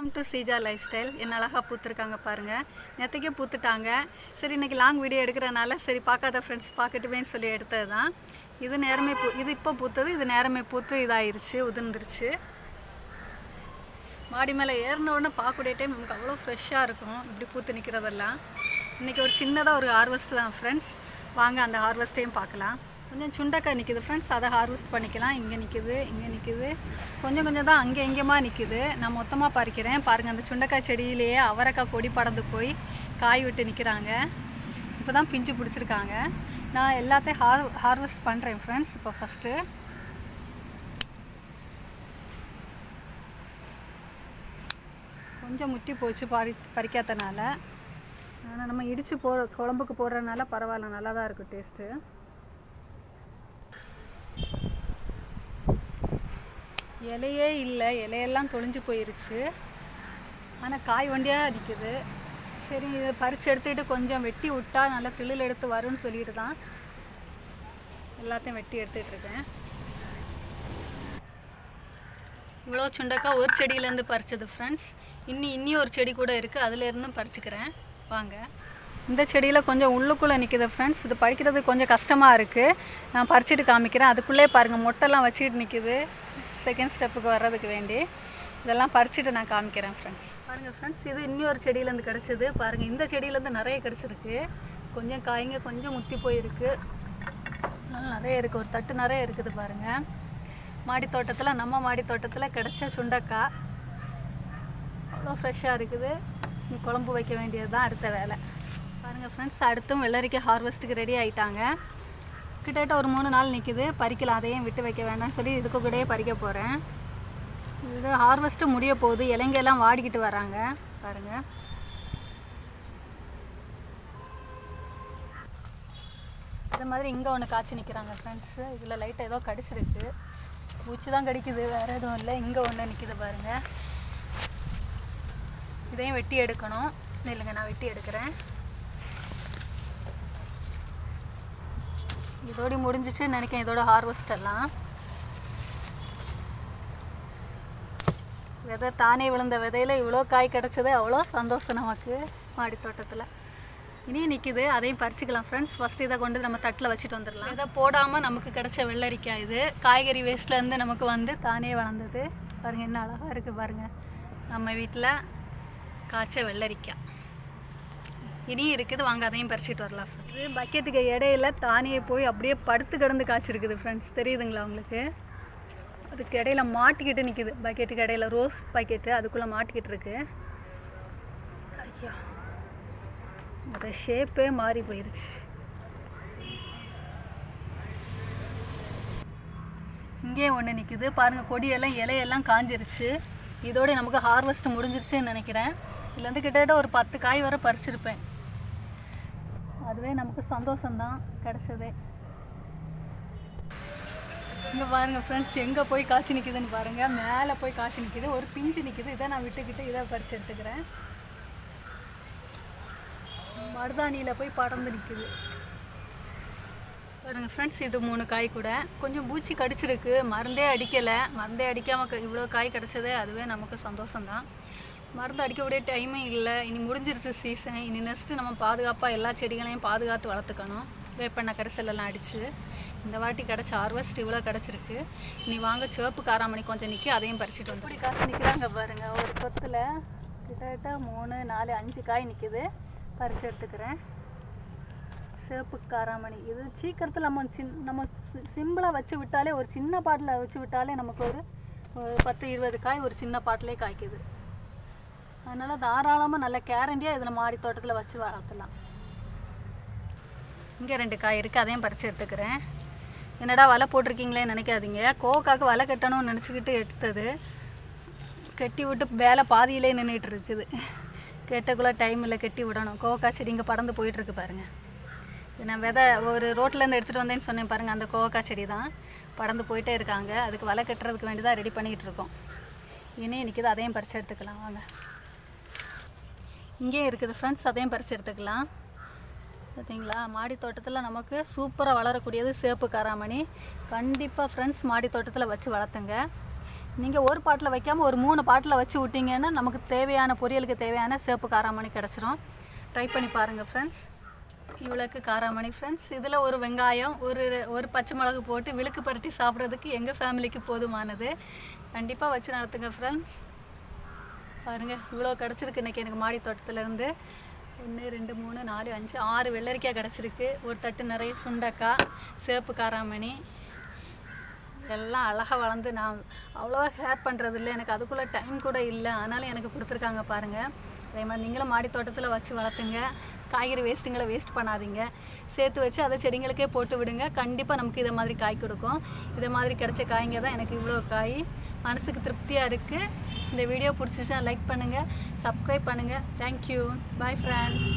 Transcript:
Welcome to Seeja life style என்ன அழகாக பூத்துருக்காங்க பாருங்கள் நேற்றுக்கே பூத்துட்டாங்க. சரி இன்றைக்கி லாங் வீடியோ எடுக்கிறனால சரி பார்க்காத ஃப்ரெண்ட்ஸ் பார்க்கட்டுமேன்னு சொல்லி எடுத்தது தான் இது நேரமே பூ இது இப்போ பூத்தது இது நேரமே பூத்து இதாயிருச்சு உதிர்ந்துருச்சு. மாடி மேலே ஏறின உடனே பார்க்கக்கூடிய டைம் நமக்கு அவ்வளோ ஃப்ரெஷ்ஷாக இருக்கும். இப்படி பூத்து நிற்கிறதெல்லாம் இன்றைக்கி ஒரு சின்னதாக ஒரு ஹார்வெஸ்ட் தான் ஃப்ரெண்ட்ஸ் வாங்க அந்த ஹார்வெஸ்ட்டையும் பார்க்கலாம். கொஞ்சம் சுண்டக்காய் நிற்கிது ஃப்ரெண்ட்ஸ் அதை ஹார்வெஸ்ட் பண்ணிக்கலாம். இங்கே நிற்கிது இங்கே நிற்கிது கொஞ்சம் கொஞ்சம் தான் அங்கே இங்கேமா நிற்கிது நான் மொத்தமாக பறிக்கிறேன். பாருங்கள் அந்த சுண்டக்காய் செடியிலேயே அவரைக்காய் கொடி படந்து போய் காய் விட்டு நிற்கிறாங்க இப்போ தான் பிஞ்சு பிடிச்சிருக்காங்க. நான் எல்லாத்தையும் ஹார் ஹார்வெஸ்ட் பண்ணுறேன் ஃப்ரெண்ட்ஸ் இப்போ ஃபஸ்ட்டு கொஞ்சம் முட்டி போச்சு பறி பறிக்காதனால ஆனால் நம்ம இடித்து போ குழம்புக்கு போடுறதுனால பரவாயில்ல. நல்லா தான் இருக்கும் டேஸ்ட்டு இலையே இல்லை இலையெல்லாம் தொழிஞ்சு போயிருச்சு. ஆனால் காய் வண்டியாக நிற்குது சரி இதை பறித்து எடுத்துக்கிட்டு கொஞ்சம் வெட்டி விட்டா நல்லா திளில் எடுத்து வரும்னு சொல்லிட்டு தான் எல்லாத்தையும் வெட்டி எடுத்துகிட்டு இருக்கேன். இவ்வளோ சுண்டக்காய் ஒரு செடியிலேருந்து பறிச்சது ஃப்ரெண்ட்ஸ் இன்னி இன்னி ஒரு செடி கூட இருக்குது அதுலேருந்தும் பறிச்சுக்கிறேன். வாங்க. இந்த செடியில் கொஞ்சம் உள்ளுக்குள்ளே நிற்கிது ஃப்ரெண்ட்ஸ் இது பறிக்கிறது கொஞ்சம் கஷ்டமாக இருக்குது நான் பறிச்சுட்டு காமிக்கிறேன். அதுக்குள்ளே பாருங்கள் மொட்டைலாம் வச்சுக்கிட்டு நிற்கிது செகண்ட் ஸ்டெப்புக்கு வர்றதுக்கு வேண்டி இதெல்லாம் பறிச்சுட்டு நான் காமிக்கிறேன் ஃப்ரெண்ட்ஸ் பாருங்கள் ஃப்ரெண்ட்ஸ் இது இன்னொரு ஒரு செடியிலேருந்து கிடச்சிது. பாருங்கள் இந்த செடியிலேருந்து நிறைய கிடச்சிருக்கு. கொஞ்சம் காய்ங்க கொஞ்சம் முத்தி போயிருக்கு. நிறைய இருக்குது ஒரு தட்டு நிறைய இருக்குது பாருங்கள் மாடி தோட்டத்தில் நம்ம மாடி தோட்டத்தில் கிடைச்ச சுண்டக்காய். அவ்வளோ ஃப்ரெஷ்ஷாக இருக்குது. நீ குழம்பு வைக்க வேண்டியது தான் அடுத்த வேலை. பாருங்கள் ஃப்ரெண்ட்ஸ் அடுத்தும் வெள்ளரிக்கை ஹார்வெஸ்ட்டுக்கு ரெடி ஆகிட்டாங்க கிட்டத்தட்ட ஒரு மூணு நாள் நிற்கிது பறிக்கலாம் அதையும் விட்டு வைக்க வேண்டாம்னு சொல்லி இதுக்கு கூடயே பறிக்க போகிறேன் இது ஹார்வெஸ்ட்டு முடிய போகுது. இலங்கையெல்லாம் வாடிக்கிட்டு வராங்க. பாருங்கள் இது மாதிரி இங்கே ஒன்று காய்ச்சி நிற்கிறாங்க ஃப்ரெண்ட்ஸு இதில் லைட்டாக ஏதோ கடிச்சிருக்கு. பூச்சி தான் கடிக்குது. வேறு எதுவும் இல்லை. இங்கே ஒன்று நிற்கிது பாருங்கள் இதையும் வெட்டி எடுக்கணும். இல்லைங்க நான் வெட்டி எடுக்கிறேன். இதோட முடிஞ்சிச்சுன்னு நினைக்கிறேன். இதோட ஹார்வெஸ்ட் எல்லாம். விதை தானே விழுந்த விதையில் இவ்வளோ காய் கிடச்சது அவ்வளோ சந்தோஷம் நமக்கு மாடி தோட்டத்தில். இனியும் நிற்கிது அதையும் பறிச்சுக்கலாம் ஃப்ரெண்ட்ஸ் ஃபஸ்ட்டு இதை கொண்டு நம்ம தட்டில் வச்சுட்டு வந்துடலாம். இதை போடாமல் நமக்கு கிடச்ச வெள்ளரிக்காய் இது. காய்கறி வேஸ்ட்லேருந்து நமக்கு வந்து தானே வளர்ந்தது. பாருங்கள் என்ன அழகாக இருக்குது பாருங்கள் நம்ம வீட்டில் காய்ச்ச வெள்ளரிக்காய். இனியும் இருக்குது. வாங்க அதையும் பறிச்சுட்டு வரலாம் இது பக்கெட்டுக்கு இடையில தானே போய் அப்படியே படுத்து கிடந்து காய்ச்சிருக்குது ஃப்ரெண்ட்ஸ் தெரியுதுங்களா உங்களுக்கு? அதுக்கு இடையில மாட்டிக்கிட்டு நிற்கிது பக்கெட்டுக்கு இடையில ரோஸ் பக்கெட்டு அதுக்குள்ளே மாட்டிக்கிட்டு இருக்கு. ஐயா அந்த ஷேப்பே மாறி போயிருச்சு. இங்கே ஒன்று நிற்கிது பாருங்கள் கொடியெல்லாம் இலையெல்லாம் காஞ்சிருச்சு. இதோட நமக்கு ஹார்வெஸ்ட் முடிஞ்சிருச்சுன்னு நினைக்கிறேன். இதுலேருந்து கிட்டத்தட்ட ஒரு பத்து காய் வரை பறிச்சிருப்பேன். அதுவே நமக்கு சந்தோஷம்தான் கிடச்சதே. இங்கே பாருங்கள் ஃப்ரெண்ட்ஸ் எங்கே போய் காய்ச்சி நிற்குதுன்னு பாருங்கள் மேலே போய் காய்ச்சி நிற்கிது ஒரு பிஞ்சு நிற்கிது இதை நான் விட்டுக்கிட்டு இதை பறித்து எடுத்துக்கிறேன். மருதாணியில் போய் படர்ந்து நிற்கிது பாருங்க ஃப்ரெண்ட்ஸ் இது மூணு காய் கூட. கொஞ்சம் பூச்சி கடிச்சிருக்கு. மருந்தே அடிக்கலை. மருந்தே அடிக்காமல் இவ்வளோ காய் கிடச்சதே அதுவே நமக்கு சந்தோஷம்தான். மருந்து அடிக்கக்கூடிய டைமே இல்லை. இனி முடிஞ்சிருச்சு சீசன் இனி நெக்ஸ்ட்டு நம்ம பாதுகாப்பாக எல்லா செடிகளையும் பாதுகாத்து வளர்த்துக்கணும். வேப்பெண்ணெய் கரைசலெல்லாம் அடித்து இந்த வாட்டி கிடச்ச ஹார்வெஸ்ட் இவ்வளோ கிடச்சிருக்கு. இனி வாங்க சிவப்பு காராமணி கொஞ்சம் நிற்கி அதையும் பறிச்சுட்டு வந்து காசு நிற்கிறாங்க பாருங்கள் ஒரு கொத்தில் கிட்டத்தட்ட மூணு நாலு அஞ்சு காய் நிற்கிது பறித்து எடுத்துக்கிறேன். சிவப்பு காராமணி. இது சீக்கிரத்தில் நம்ம சின் நம்ம சிம்பிளாக வச்சு விட்டாலே ஒரு சின்ன பாட்டில் வச்சு விட்டாலே நமக்கு ஒரு பத்து இருபது காய் ஒரு சின்ன பாட்டிலே காய்க்குது. அதனால் தாராளமாக நல்ல கேரண்டியாக இதில் மாடி தோட்டத்தில் வச்சு வளர்த்தலாம். இங்கே ரெண்டு காய் இருக்குது அதையும் பறித்து எடுத்துக்கிறேன். என்னடா வலை போட்டிருக்கீங்களேன்னு நினைக்காதீங்க. கோக்காக்கு வலை கட்டணும்னு நினச்சிக்கிட்டு எடுத்தது. கட்டி விட்டு வேலை பாதியிலே நின்றுட்டு இருக்குது. கெட்டக்குள்ளே டைம் இல்லை கட்டி விடணும். கோவக்கா செடி இங்கே பறந்து போயிட்டுருக்கு பாருங்கள் நான் விதை ஒரு ரோட்லேருந்து எடுத்துகிட்டு வந்தேன்னு சொன்னேன் பாருங்கள் அந்த கோவக்காய் செடி தான். பறந்து போயிட்டே இருக்காங்க. அதுக்கு வலை கட்டுறதுக்கு வேண்டி தான் ரெடி பண்ணிகிட்டு இருக்கோம். இனி நிற்கிது அதையும் பறித்து எடுத்துக்கலாம். வாங்க. இங்கேயும் இருக்குது ஃப்ரெண்ட்ஸ் அதையும் பறித்து எடுத்துக்கலாம். பார்த்தீங்களா மாடி தோட்டத்தில் நமக்கு சூப்பராக வளரக்கூடியது சேப்பு காராமணி. கண்டிப்பாக ஃப்ரெண்ட்ஸ் மாடி தோட்டத்தில் வச்சு வளர்த்துங்க. நீங்கள் ஒரு பாட்டில் வைக்காமல் ஒரு மூணு பாட்டில் வச்சு விட்டீங்கன்னா நமக்கு தேவையான பொரியலுக்கு தேவையான சேப்பு காராமணி கிடச்சிரும். ட்ரை பண்ணி பாருங்கள் ஃப்ரெண்ட்ஸ் இவ்வளோக்கு காராமணி ஃப்ரெண்ட்ஸ் இதில் ஒரு வெங்காயம் ஒரு ஒரு பச்சை மிளகு போட்டு விழுக்கு பரட்டி சாப்பிட்றதுக்கு எங்கள் ஃபேமிலிக்கு போதுமானது. கண்டிப்பாக வச்சு நடத்துங்க ஃப்ரெண்ட்ஸ் பாருங்கள் இவ்வளோ கிடச்சிருக்கு. இன்றைக்கி எனக்கு மாடி தோட்டத்துலேருந்து ஒன்று ரெண்டு மூணு நாலு அஞ்சு ஆறு வெள்ளரிக்காய் கிடச்சிருக்கு. ஒரு தட்டு நிறைய சுண்டக்காய் சேப்பு காராமணி எல்லாம் அழகாக வளர்ந்து நான் அவ்வளோவா ஹேர் பண்ணுறது இல்லை எனக்கு அதுக்குள்ளே டைம் கூட இல்லை. அதனால் எனக்கு கொடுத்துருக்காங்க பாருங்கள் அதே மாதிரி நீங்களும் மாடி தோட்டத்தில் வச்சு வளர்த்துங்க. காய்கறி வேஸ்ட்டுங்களை வேஸ்ட் பண்ணாதீங்க. சேர்த்து வச்சு அதை செடிங்களுக்கே போட்டு விடுங்க. கண்டிப்பாக நமக்கு இதை மாதிரி காய் கொடுக்கும். இதை மாதிரி கிடைச்ச காய்ங்க தான் எனக்கு இவ்வளோ காய். மனசுக்கு திருப்தியாக இருக்குது இந்த வீடியோ பிடிச்சிச்சா லைக் பண்ணுங்கள் சப்ஸ்கிரைப் பண்ணுங்கள் தேங்க்யூ பாய் ஃப்ரெண்ட்ஸ்